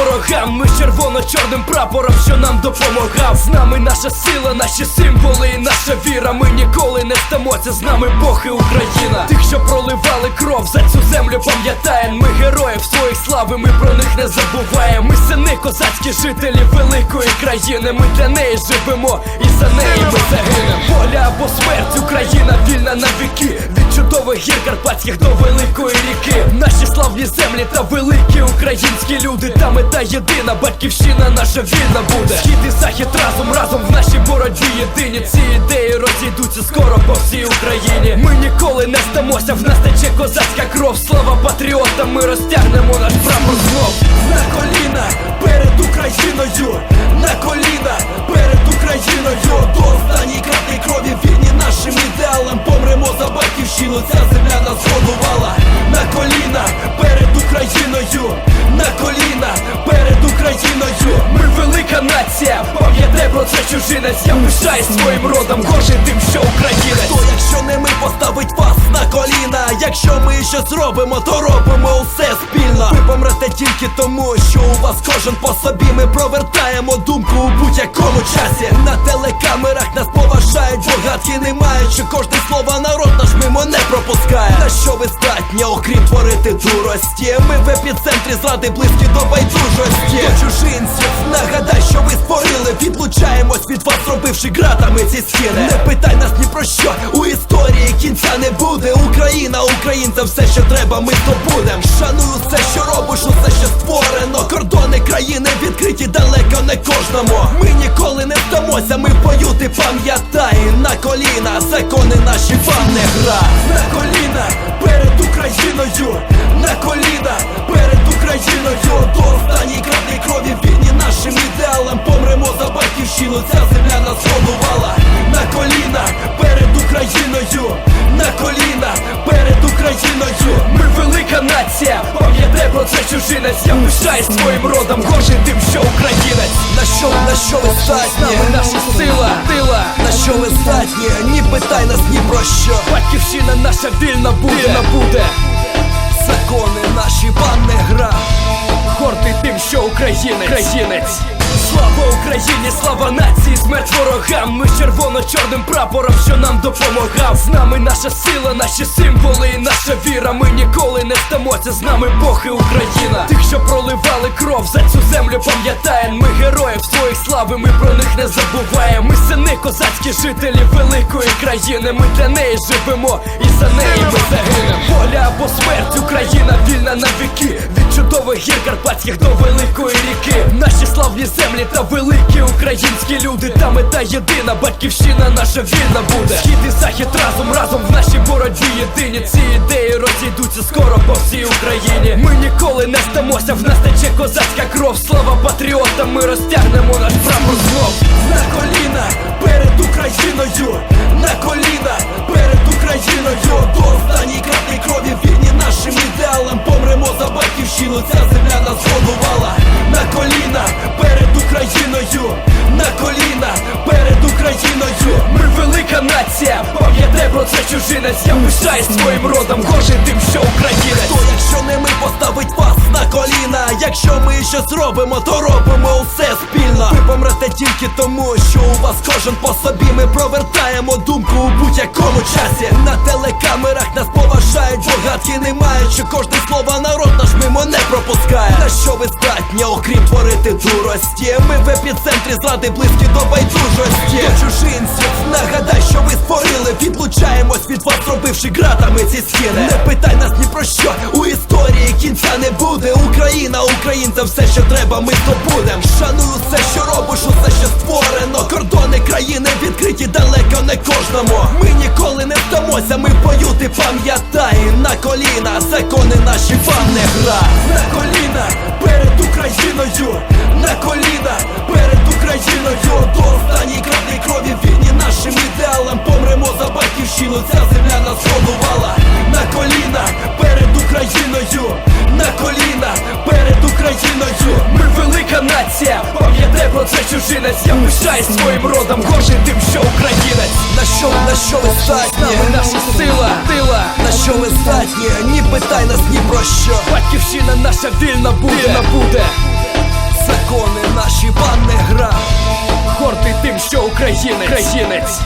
ворогам. Ми червоно-чорним прапором, що нам допомагав. З нами наша сила, наші символи, і наша віра. Ми ніколи не здамося. З нами Бог і Україна. Тих, що проливали кров за цю землю, пам'ятаєм. Ми героїв своїх слави, ми про них не забуваємо. Ми сини козацькі жителі великої країни. Ми для неї живемо і за неї ми загинемо. Воля або смерть, Україна вільна на віки. Чудових гір карпатських до великої ріки. Наші славні землі та великі українські люди. Та мета єдина, батьківщина наша вільна буде. Схід і захід разом, разом в нашій боротьбі єдині. Ці ідеї розійдуться скоро по всій Україні. Ми ніколи не здамося, в нас тече козацька кров. Слава патріотам, ми розтягнемо наш прапор знов. На коліна перед Україною, на коліна перед Україною. Нація, пам'ятай про це чужинець. Я пишаюсь своїм родом, горжий тим, що українець. Хто, якщо не ми поставить вас на коліна? Якщо ми щось робимо, то робимо усе спільно. Ви помрете тільки тому, що у вас кожен по собі. Ми провертаємо думку у будь-якому часі. На телекамерах нас поважають, богатки не мають, що кожне слово народ наш пропускає. На що ви здатні, окрім творити дурості? Ми в епіцентрі зради близькі до байдужості. До чужинців, нагадай, що ви створили. Відлучаємось від вас, зробивши ґратами ці стіни. Не питай нас ні про що, у історії кінця не буде. Україна, українцям все, що треба, ми здобудем. Шаную все, що робиш, усе, що створено. Кордони країни відкриті далеко не кожному. Ми ніколи не здамося, ми в бою ти пам'ятай на коліна, закони наші вам не гра. На коліна перед Україною, на коліна перед Україною. До останньої краплі крові вірні нашим ідеалам. Помремо за батьківщину, ця земля нас годувала. На коліна перед Україною, на коліна перед Україною. Ми велика нація, пам'ятай про це чужинець. Я пишаюсь своїм родом, що, на що ви здатні? Наша сила, сила. На що ви здатні? Ні питай нас ні про що. Батьківщина наша вільна буде, вільна буде. Закони наші вам не гра. Гордий тим, що українець, країнець. Слава Україні, слава нації, смерть ворогам. Ми червоно-чорним прапором, що нам допомагав. З нами наша сила, наші символи і наша віра. Ми ніколи не стамося. З нами Бог і Україна. Тих, що проливали кров за цю землю, пам'ятаєм. Ми героїв своїх слави, ми про них не забуваємо. Сини козацькі жителі великої країни. Ми для неї живемо і за неї ми загинемо. Воля або смерть, Україна вільна на віки. Від чудових гір карпатських до великої ріки. Наші славні землі та великі українські люди. Та мета єдина, батьківщина наша вільна буде. Схід і захід разом, разом в нашій боротьбі єдині. Ці ідеї розійдуться скоро по всій Україні. Ми ніколи не здамося, в нас тече козацька кров. Слава патріотам, ми розтягнемо наш прапор знов. На коліна перед Україною, на коліна перед Україною. До останньої краплі крові вірні нашим ідеалам. Помремо за батьківщину, ця земля нас годувала. На коліна перед Україною, на коліна перед Україною. Ми велика нація, пам'ятай про це чужинець. Я пишаюсь своїм родом, горжий тим, що українець. Хто, якщо не ми поставить? Якщо ми щось робимо, то робимо усе спільно. Ви помрете тільки тому, що у вас кожен по собі. Ми провертаємо думку у будь-якому часі. На телекамерах нас поважають, богатки не мають, що кожне слово народ наш мимо не пропускає. На що ви здатні, окрім творити дурості? Ми в епіцентрі зради близькі до байдужості. До чужинців, нагадай, що ви створили. Відлучаємось від вас, зробивши ґратами ці стіни. Не питай нас ні про що, у кінця не буде. Україна, українцям все, що треба, ми здобудем. Шаную все, що робиш, усе, що створено. Кордони країни відкриті далеко не кожному. Ми ніколи не здамося, ми бою ти пам'ятай на коліна, закони наші вам не гра. На коліна перед Україною, на коліна перед Україною. До останньої краплі крові вірні нашим ідеалам. Помремо за батьківщину, ця земля нас годувала. На коліна перед Україною, на коліна перед Україною. Ми велика нація, пам'ятай про це чужинець. Я пишаюсь своїм родом, горжий тим, що українець. На що, на що ви здатні? Наша сила, сила. На що ви здатні? Ні питай нас ні про що. Батьківщина наша вільна буде, вільна буде. закони наші бан не гра. Гордий тим, що українець, країнець.